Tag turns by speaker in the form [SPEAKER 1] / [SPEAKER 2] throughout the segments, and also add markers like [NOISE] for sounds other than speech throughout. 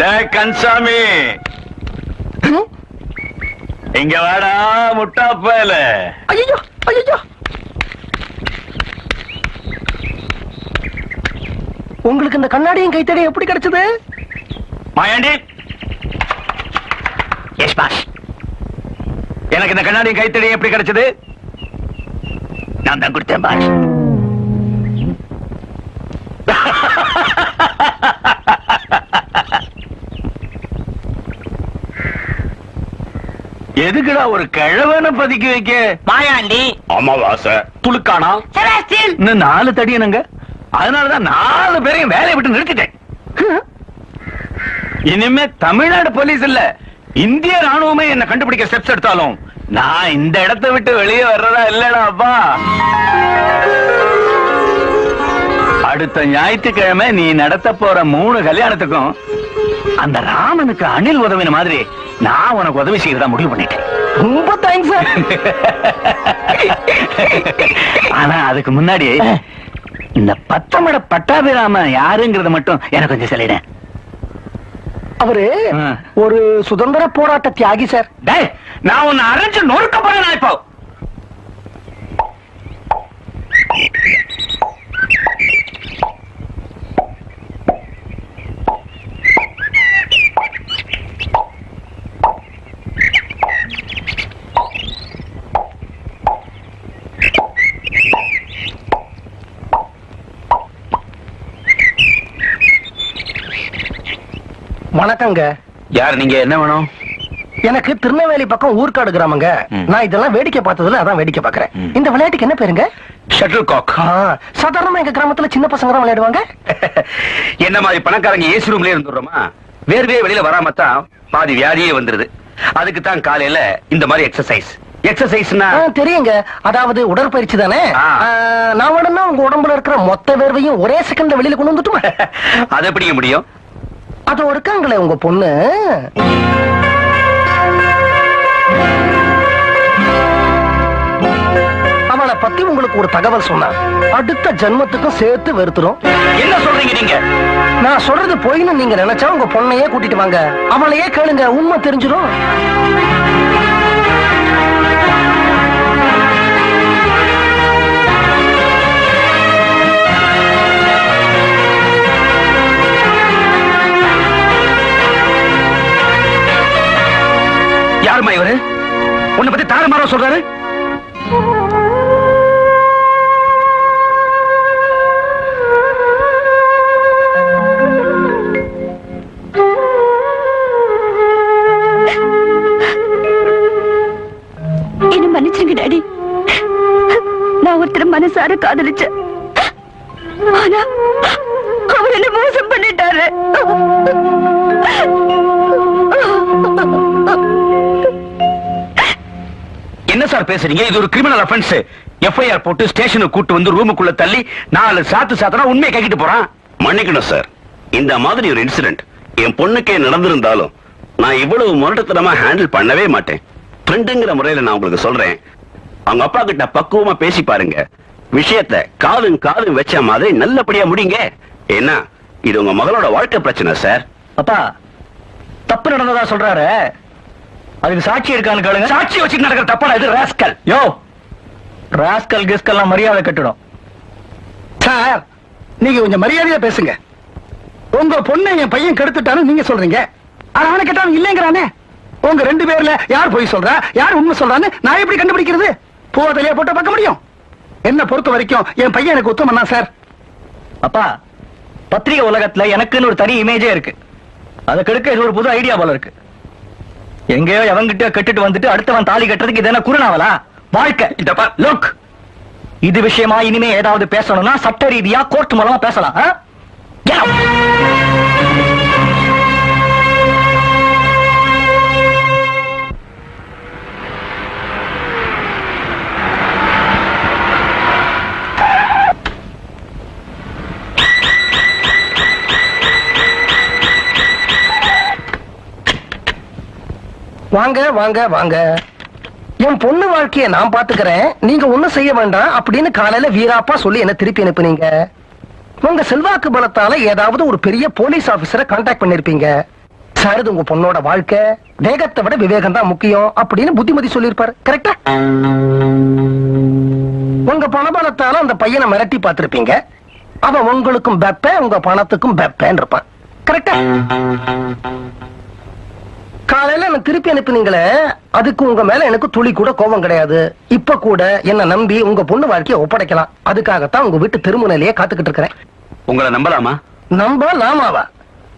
[SPEAKER 1] டே கன்சாமி. இங்க வாடா முட்டா பயல
[SPEAKER 2] ஐயோ ஐயோ உங்களுக்கு இந்த கண்ணாடியும் கைத்தடி எப்படி கிடைச்சது?
[SPEAKER 1] மாயாண்டி எஸ் பாஸ் எனக்கு இந்த கண்ணாடி கைத்தடி எப்படி கிடைச்சது? நான் தான் கொடுத்தேன் பாஸ் எதுக்குடா ஒரு கிழவனை பதுக்கி வைக்க?
[SPEAKER 3] மாயாண்டி
[SPEAKER 1] அமாவாசை. துளுக்கானா?
[SPEAKER 3] செபாஸ்டியன்.
[SPEAKER 1] இன்னும் நாலு தடியனுங்க அதனாலதான் நாலு பேரையும் வேலையை விட்டு நிறுத்திட்டேன். இனிமே தமிழ்நாடு போலீஸ் இல்ல. இந்திய ராணுவமே என்ன கண்டுபிடிக்க ஸ்டெப்ஸ் எடுத்தாலும் நான் இந்த இடத்தை விட்டு வெளியே வர்றதா இல்லடா அப்பா. அடுத்த ஞாயிற்றுக்கிழமை நீ நடத்த போற மூணு கல்யாணத்துக்கும் அந்த ராமனுக்கு அணில் உதவின மாதிரி நான் உனக்கு உதவி செய்யறதா முடிவு பண்ணிட்டேன்.
[SPEAKER 2] ரொம்ப தேங்க்ஸ்
[SPEAKER 1] ஆனா அதுக்கு முன்னாடி இந்த பத்தமட பட்டாபிராம யாருங்கிறத மட்டும் எனக்கு கொஞ்சம் சொல்லிடேன்
[SPEAKER 2] அவரு. ஒரு சுதந்திர போராட்ட தியாகி சார்
[SPEAKER 1] டேய் நான் உன்னை அரைஞ்சு நொறுக்க போறேன் நான் இப்போ?
[SPEAKER 2] வணக்கங்க.
[SPEAKER 1] யார் நீங்க என்ன வேணும்?
[SPEAKER 2] எனக்கு திருநெல்வேலி பக்கம் ஊர்க்காடு கிராமங்க. நான் இதெல்லாம் வேடிக்கை பார்த்ததுல அதான் வேடிக்கை பாக்குறேன். இந்த விளையாட்டுக்கு என்ன பேருங்க?
[SPEAKER 1] ஷட்டில் காக்
[SPEAKER 2] ஆ, சாதாரணமா எங்க கிராமத்துல சின்ன பசங்க தான் விளையாடுவாங்க? [LAUGHS]
[SPEAKER 4] என்ன மாதிரி பணக்காரங்க ஏசி ரூம்ல இருந்துடுறோமா? வேர்வே வெளியில வராம தான் பாதி வியாதியே வந்துருது. அதுக்கு தான் காலையில இந்த மாதிரி எக்ஸசைஸ் எக்ஸசைஸ்னா
[SPEAKER 2] தெரியுங்க. அதாவது உடற்பயிற்சி தானே? நான் வேணும்னா உங்க உடம்புல இருக்கிற மொத்த வேர்வையும் ஒரே செகண்ட்ல வெளியில கொண்டு வந்துட்டுமா? [LAUGHS]
[SPEAKER 4] அது எப்படிங்க முடியும்?
[SPEAKER 2] அது இருக்காங்களே உங்க பொண்ணு? அவளை பத்தி உங்களுக்கு ஒரு தகவல் சொன்னா. அடுத்த ஜென்மத்துக்கும் சேர்த்து வெறுத்துரும்.
[SPEAKER 4] என்ன சொல்றீங்க நீங்க?
[SPEAKER 2] நான் சொல்றது பொய்ன்னு நீங்க நினைச்சா உங்க பொண்ணையே கூட்டிட்டு வாங்க. அவளையே கேளுங்க உண்மை தெரிஞ்சிடும்
[SPEAKER 4] சொல்றாரு?
[SPEAKER 5] என்ன மன்னிச்சிருங்க டாடி. நான் ஒருத்தர் மனசார காதலிச்ச ஆனா அவர் என்ன மோசம் பண்ணிட்டாரு.
[SPEAKER 4] என்ன சார் பேசுறீங்க? இது ஒரு கிரிமினல் அஃபென்ஸ் எஃப்ஐஆர் போட்டு ஸ்டேஷனுக்கு கூட்டு வந்து ரூமுக்குள்ள தள்ளி நாலு சாத்து சாத்தனா உண்மையை கேக்கிட்டு போறான்.
[SPEAKER 6] மன்னிக்கணும் சார் இந்த மாதிரி ஒரு இன்சிடென்ட் என் பொண்ணுக்கே நடந்திருந்தாலும் நான் இவ்வளவு முரட்டத்தனமா ஹேண்டில் பண்ணவே மாட்டேன். ஃப்ரெண்டுங்கிற முறையில நான் உங்களுக்கு சொல்றேன். அவங்க அப்பா கிட்ட பக்குவமா பேசி பாருங்க. விஷயத்த காதும் காதும் வச்ச மாதிரி நல்லபடியா முடிங்க. ஏன்னா இது உங்க மகளோட வாழ்க்கை பிரச்சனை சார்
[SPEAKER 2] அப்பா தப்பு நடந்ததா சொல்றாரு? அதுக்கு சாட்சி இருக்கான்னு கேளுங்க.
[SPEAKER 4] சாட்சி வச்சுட்டு நடக்கிற தப்பான இது ராஸ்கல்
[SPEAKER 2] யோ ராஸ்கல் கிஸ்கல்லாம் மரியாதை கட்டிடும் சார் நீங்க கொஞ்சம் மரியாதையா பேசுங்க. உங்க பொண்ணை என் பையன் கெடுத்துட்டான்னு நீங்க சொல்றீங்க. ஆனா அவனை கேட்டாலும் இல்லைங்கிறானே. உங்க ரெண்டு பேர்ல யார் பொய் சொல்றா? யார் உண்மை சொல்றான்னு நான் எப்படி கண்டுபிடிக்கிறது? பூவத்திலேயே போட்டு பார்க்க முடியும். என்ன பொறுத்த வரைக்கும் என் பையன் எனக்கு உத்தமன்னா சார்.
[SPEAKER 7] அப்பா பத்திரிகை உலகத்துல எனக்குன்னு ஒரு தனி இமேஜே இருக்கு. அதை கெடுக்க இது ஒரு புது ஐடியா போல இருக்கு. எங்கேயோ எவங்கிட்ட கெட்டுட்டு வந்துட்டு அடுத்தவன் தாலி கட்டுறதுக்கு இது என்ன குறுநாவலா? வாழ்க்கை.
[SPEAKER 4] இந்த பா
[SPEAKER 7] லுக் இது விஷயமா இனிமே ஏதாவது பேசணும்னா சட்ட ரீதியா கோர்ட் மூலமா பேசலாம்
[SPEAKER 2] வாங்க வாங்க வாங்க. என் பொண்ணு வாழ்க்கைய நான் பாத்துக்கிறேன் நீங்க ஒண்ணும் செய்ய வேண்டாம் அப்படின்னு காலையில வீராப்பா சொல்லி என்ன திருப்பி அனுப்புனீங்க. உங்க செல்வாக்கு பலத்தால ஏதாவது ஒரு பெரிய போலீஸ் ஆபீசரை கான்டாக்ட் பண்ணிருப்பீங்க. சார் இது உங்க பொண்ணோட வாழ்க்கை. வேகத்தை விட விவேகம் தான் முக்கியம் அப்படின்னு புத்திமதி சொல்லியிருப்பாரு. கரெக்டா உங்க பணபலத்தால அந்த பையனை மிரட்டி பார்த்திருப்பீங்க. அவன் உங்களுக்கும் வெப்ப உங்க பணத்துக்கும் பெப்பேன்னு இருப்பான். கரெக்டா காலையில என்ன திருப்பி அனுப்புனீங்களே அதுக்கு உங்க மேல எனக்கு துளி கூட கோபம் கிடையாது. இப்ப கூட என்ன நம்பி உங்க பொண்ணு வாழ்க்கையை ஒப்படைக்கலாம். அதுக்காகத்தான் உங்க வீட்டு திருமணிலேயே காத்துக்கிட்டு இருக்கிறேன்.
[SPEAKER 4] உங்களை நம்பலாமா?
[SPEAKER 2] நம்ப நாமாவா?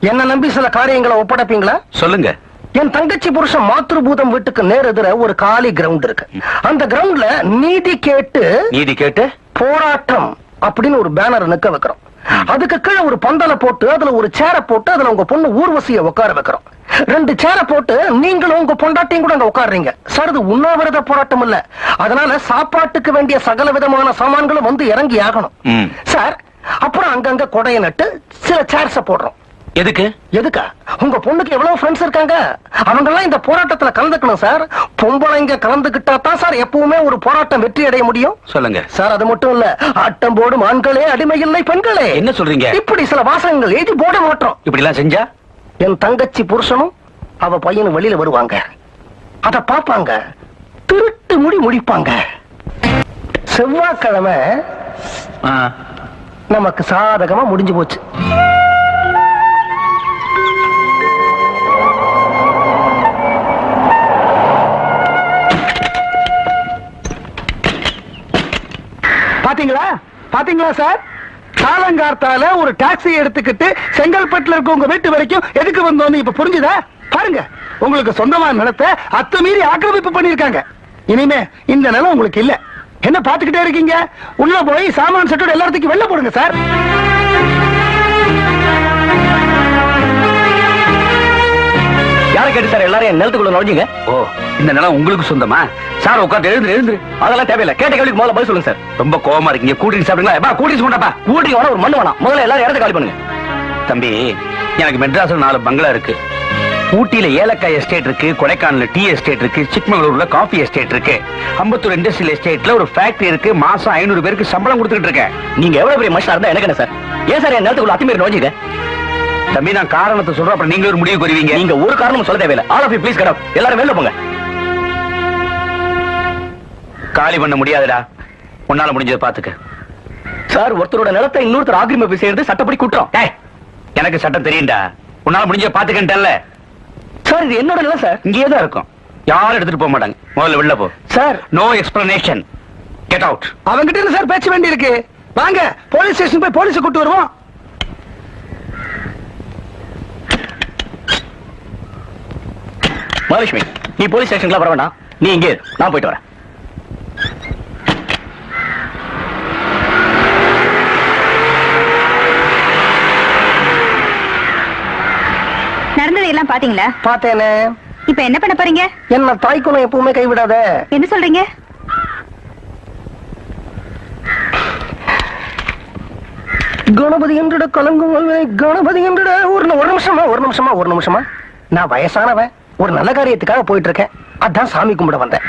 [SPEAKER 2] என்ன நம்பி சில காரியங்களை ஒப்படைப்பீங்களா?
[SPEAKER 4] சொல்லுங்க.
[SPEAKER 2] என் தங்கச்சி புருஷன் மாத்ருபூதம் வீட்டுக்கு நேர் எதிர ஒரு காலி கிரவுண்ட் இருக்கு. அந்த கிரவுண்ட்ல நீதி கேட்டு
[SPEAKER 4] நீதி கேட்டு?
[SPEAKER 2] போராட்டம் அப்படின்னு ஒரு பேனர் நிக்க வைக்கிறோம். அதுக்கு கீழே ஒரு பந்தல போட்டு அதுல ஒரு சேரை போட்டு அதுல உங்க பொண்ணு ஊர்வசிய உட்கார வைக்கிறோம். ரெண்டு சேரை போட்டு நீங்களும் உங்க பொண்டாட்டியும் கூட அங்க உட்காருறீங்க. சார் இது உண்ணாவிரத போராட்டம் இல்ல. அதனால சாப்பாட்டுக்கு வேண்டிய சகல விதமான சாமான்களும் வந்து இறங்கி ஆகணும். சார் அப்புறம் அங்கங்க கொடையை நட்டு சில சேர்ஸ போடுறோம்.
[SPEAKER 4] எதுக்கு?
[SPEAKER 2] எதுக்கா? உங்க பொண்ணுக்கு எவ்வளவு ஃப்ரெண்ட்ஸ் இருக்காங்க? அவங்க எல்லாம் இந்த போராட்டத்துல கலந்துக்கணும் சார் பொம்பளைங்க கலந்துகிட்டா தான் சார் எப்பவுமே ஒரு போராட்டம் வெற்றி அடைய முடியும்.
[SPEAKER 4] சொல்லுங்க.
[SPEAKER 2] சார் அது மட்டும் இல்ல ஆட்டம் போடும் ஆண்களே அடிமை இல்லை பெண்களே.
[SPEAKER 4] என்ன சொல்றீங்க?
[SPEAKER 2] இப்படி சில வாசகங்கள் எழுதி போட மாட்டோம்.
[SPEAKER 4] இப்படி எல்லாம் செஞ்சா?
[SPEAKER 2] என் தங்கச்சி புருஷனும் அவ பையனும் வெளியில வருவாங்க. அத பாப்பாங்க திருட்டு முடி முடிப்பாங்க. செவ்வாய்க்கிழமை. நமக்கு சாதகமா முடிஞ்சு போச்சு. பாத்தீங்களா? பாத்தீங்களா சார்? காலங்கார்த்தால ஒரு டாக்ஸி எடுத்துக்கிட்டு செங்கல்பட்டுல இருக்க உங்க வீட்டு வரைக்கும் எதுக்கு வந்தோம்னு இப்ப புரிஞ்சுதா? பாருங்க. உங்களுக்கு சொந்தமான நிலத்தை அத்துமீறி ஆக்கிரமிப்பு பண்ணிருக்காங்க இனிமே இந்த நிலம் உங்களுக்கு இல்ல. என்ன பாத்துக்கிட்டே இருக்கீங்க? உள்ள போய் சாமான் செட்டோட எல்லாத்துக்கும் வெளில போடுங்க சார்.
[SPEAKER 7] கேட்டு சார் எல்லாரும் என் நிலத்துக்குள்ள நுழைஞ்சுங்க.
[SPEAKER 4] ஓ இந்த நிலம் உங்களுக்கு சொந்தமா? சார் உட்காந்து எழுந்து எழுந்து
[SPEAKER 7] அதெல்லாம் தேவையில்லை. கேட்ட கேள்விக்கு முதல்ல பதில் சொல்லுங்க சார்.
[SPEAKER 4] ரொம்ப கோவமா இருக்கீங்க. கூட்டிட்டு சாப்பிடுங்களா? பா கூட்டிட்டு கொண்டாப்பா
[SPEAKER 7] கூட்டிங்க வேணா ஒரு மண்ணு வேணாம். முதல்ல எல்லாரும் இடத்த காலி பண்ணுங்க.
[SPEAKER 4] தம்பி எனக்கு மெட்ராஸ்ல நாலு பங்களா இருக்கு. ஊட்டியில ஏலக்காய் எஸ்டேட் இருக்கு கொடைக்கானல்ல டீ எஸ்டேட் இருக்கு சிக்மங்களூர்ல காஃபி எஸ்டேட் இருக்கு அம்பத்தூர் இண்டஸ்ட்ரியல் எஸ்டேட்ல ஒரு ஃபேக்டரி இருக்கு மாசம் ஐநூறு பேருக்கு சம்பளம் கொடுத்துட்டு இருக்கேன்.
[SPEAKER 7] நீங்க எவ்வளவு பெரிய மனுஷனா இருந்தா எனக்கு என்ன சார்? ஏன் சார் என் நிலத்துக்குள்ள அத்துமீறி நுழைஞ்சுங்க?
[SPEAKER 4] தம்பி நான் காரணத்தை சொல்றேன். அப்புறம் நீங்க ஒரு முடிவு வருவீங்க
[SPEAKER 7] நீங்க ஒரு காரணமும் சொல்ல தேவையில்லை. All of you please cut எல்லாரும் வெளில போங்க.
[SPEAKER 4] காலி பண்ண முடியாதுடா. உன்னால முடிஞ்சதை பாத்துக்க.
[SPEAKER 7] சார் ஒருத்தரோட நிலத்தை இன்னொருத்தர் ஆக்கிரமிப்பு செய்யறது சட்டப்படி குற்றம்.
[SPEAKER 4] எனக்கு சட்டம் தெரியும்டா. உன்னால முடிஞ்ச பாத்துக்கிட்டல
[SPEAKER 7] சார் இது என்னோட நிலம் சார்.
[SPEAKER 4] இங்கேயே தான் இருக்கும். யாரும் எடுத்துட்டு போக மாட்டாங்க. முதல்ல வெளில போ.
[SPEAKER 2] Sir.
[SPEAKER 4] No explanation get out
[SPEAKER 2] அவங்கிட்ட சார் பேச்சு வேண்டி இருக்கு வாங்க போலீஸ் ஸ்டேஷன் போய் போலீஸ் கூட்டு வருவோம்.
[SPEAKER 7] மகாலட்சுமி நீ போலீஸ் ஸ்டேஷனுக்குலாம் வர வேண்டாம். நீ இங்கே. நான் போயிட்டு வரேன்.
[SPEAKER 5] நடந்ததை எல்லாம் பாத்தீங்களா
[SPEAKER 2] பார்த்தேனே.
[SPEAKER 5] இப்ப என்ன பண்ண போறீங்க?
[SPEAKER 2] என்ன தாய்க்குணம் எப்பவுமே கைவிடாத?
[SPEAKER 5] என்ன சொல்றீங்க?
[SPEAKER 2] கணபதி என்றிட கலங்கும் கணபதி என்றிட ஒரு ஒரு நிமிஷமா ஒரு நிமிஷமா ஒரு நிமிஷமா. நான் வயசானவன். ஒரு நல்ல காரியத்துக்காக போயிட்டு இருக்கேன் அதான் சாமி கும்பிட வந்தேன்.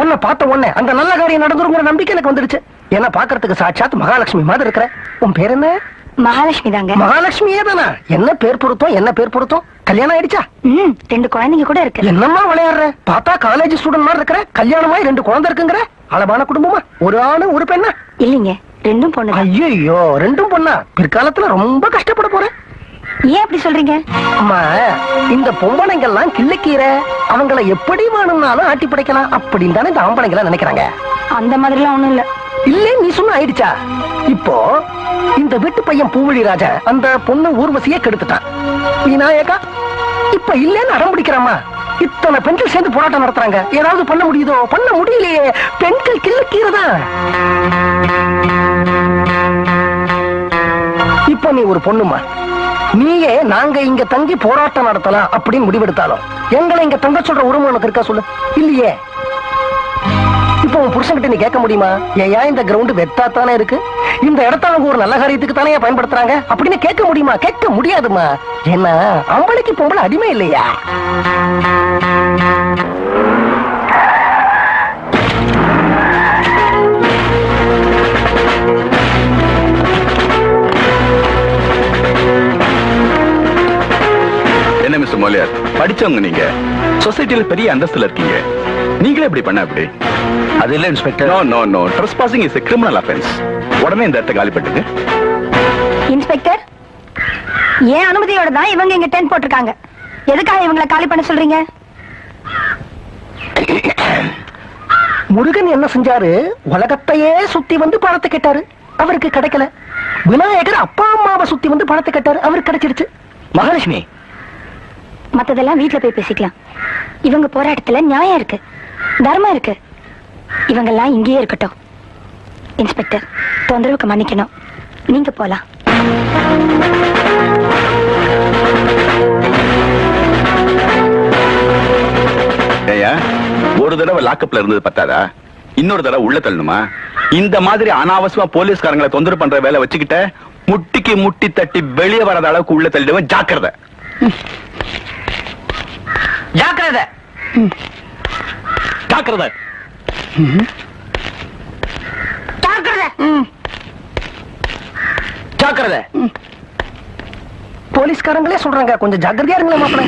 [SPEAKER 2] உன்னை பார்த்த உடனே அந்த நல்ல காரியம் நடந்துருங்கிற நம்பிக்கை எனக்கு வந்துடுச்சு. என்ன பாக்குறதுக்கு சாட்சாத் மகாலட்சுமி மாதிரி இருக்கிற. உன் பேர் என்ன?
[SPEAKER 5] மகாலட்சுமி தாங்க.
[SPEAKER 2] மகாலட்சுமியே தானா? என்ன பேர் பொருத்தம்? என்ன பேர் பொருத்தம்? கல்யாணம் ஆயிடுச்சா?
[SPEAKER 5] ம் ரெண்டு குழந்தைங்க கூட இருக்கு.
[SPEAKER 2] என்னம்மா விளையாடுற? பார்த்தா காலேஜ் ஸ்டூடெண்ட் மாதிரி இருக்கிற? கல்யாணமாய் ரெண்டு குழந்தை இருக்குங்கிற? அழகான குடும்பமா? ஒரு ஆணு ஒரு பெண்ணா?
[SPEAKER 5] இல்லைங்க ரெண்டும் பொண்ணு
[SPEAKER 2] ஐயோ ரெண்டும் பொண்ணா? பிற்காலத்துல ரொம்ப கஷ்டப்பட போறேன்.
[SPEAKER 5] ஏன் அப்படி சொல்றீங்க?
[SPEAKER 2] அம்மா இந்த பொம்பளைங்கெல்லாம் கிள்ளைக்கீரை அவங்கள எப்படி வேணும்னாலும் ஆட்டி படைக்கலாம் அப்படின்னு தானே இந்த ஆம்பளைங்க எல்லாம் நினைக்கிறாங்க.
[SPEAKER 5] அந்த மாதிரிலாம் ஒண்ணும் இல்ல.
[SPEAKER 2] இல்ல நீ சொன்ன ஆயிடுச்சா? இப்போ இந்த வீட்டு பையன் பூவழி ராஜா அந்த பொண்ணு ஊர்வசியே கெடுத்துட்டான். விநாயகா இப்ப இல்லன்னு அடம் பிடிக்கிறாமா இத்தனை பெண்கள் சேர்ந்து போராட்டம் நடத்துறாங்க. ஏதாவது பண்ண முடியுதோ? பண்ண முடியலையே. பெண்கள் கிள்ளக்கீரைதான் இப்ப நீ ஒரு பொண்ணுமா நீயே நாங்க இங்க தங்கி போராட்டம் நடத்தலாம் அப்படின்னு முடிவெடுத்தாலும் எங்களை இங்க தங்க சொல்ற உரிமை உனக்கு இருக்கா சொல்லு? இல்லையே. இப்போ உன் புருஷன்கிட்ட நீ கேட்க முடியுமா? ஏயா இந்த கிரவுண்ட் வெத்தா தானே இருக்கு? இந்த இடத்த அவங்க ஒரு நல்ல காரியத்துக்கு தானே பயன்படுத்துறாங்க? அப்படின்னு கேட்க முடியுமா? கேட்க முடியாதுமா? ஏன்னா அம்பளைக்கு பொம்பளை அடிமை இல்லையா?
[SPEAKER 3] முதலியார் படிச்சவங்க நீங்க. சொசைட்டில பெரிய அந்தஸ்துல இருக்கீங்க. நீங்களே இப்படி பண்ண அப்படி
[SPEAKER 4] அது இல்ல inspector
[SPEAKER 3] no no no trespassing is criminal offence உடனே இந்த இடத்த காலி பண்ணுங்க
[SPEAKER 5] இன்ஸ்பெக்டர் ஏன் அனுமதியோட தான் இவங்க இங்க டென்ட் போட்டிருக்காங்க? எதுக்காக இவங்களை காலி பண்ண சொல்றீங்க?
[SPEAKER 2] முருகன் என்ன செஞ்சாரு? உலகத்தையே சுத்தி வந்து பணத்தை கேட்டாரு. அவருக்கு கிடைக்கல. விநாயகர் அப்பா அம்மாவை சுத்தி வந்து பணத்தை கேட்டாரு. அவருக்கு கிடைச்சிருச்சு.
[SPEAKER 7] மகாலட்சுமி
[SPEAKER 5] மத்ததெல்லாம் வீட்ல போய் பேசிக்கலாம். இவங்க போராட்டத்துல நியாயம் இருக்கு. தர்மம் இருக்கு. இவங்க எல்லாம் இங்கேயே இருக்கட்டும். இன்ஸ்பெக்டர் தொந்தரவுக்கு மன்னிக்கணும். நீங்க போலாம்.
[SPEAKER 3] ஒரு தடவை லாக்கப்ல இருந்தது பத்தாதா? இன்னொரு தடவை உள்ள தள்ளணுமா? இந்த மாதிரி அனாவசியமா போலீஸ்காரங்களை தொந்தரவு பண்ற வேலை வச்சுக்கிட்ட முட்டிக்கு முட்டி தட்டி வெளியே வராத அளவுக்கு உள்ள தள்ளிடுவேன். ஜாக்கிரதை.
[SPEAKER 7] ஜாக்கிரதை.
[SPEAKER 3] ஜாக்கிரதை.
[SPEAKER 7] ஜாக்கிரதை.
[SPEAKER 2] போலீஸ்காரங்களே சொல்றாங்க கொஞ்சம் ஜாக்கிரதையா இருங்களேன் மாப்பிள்ளை.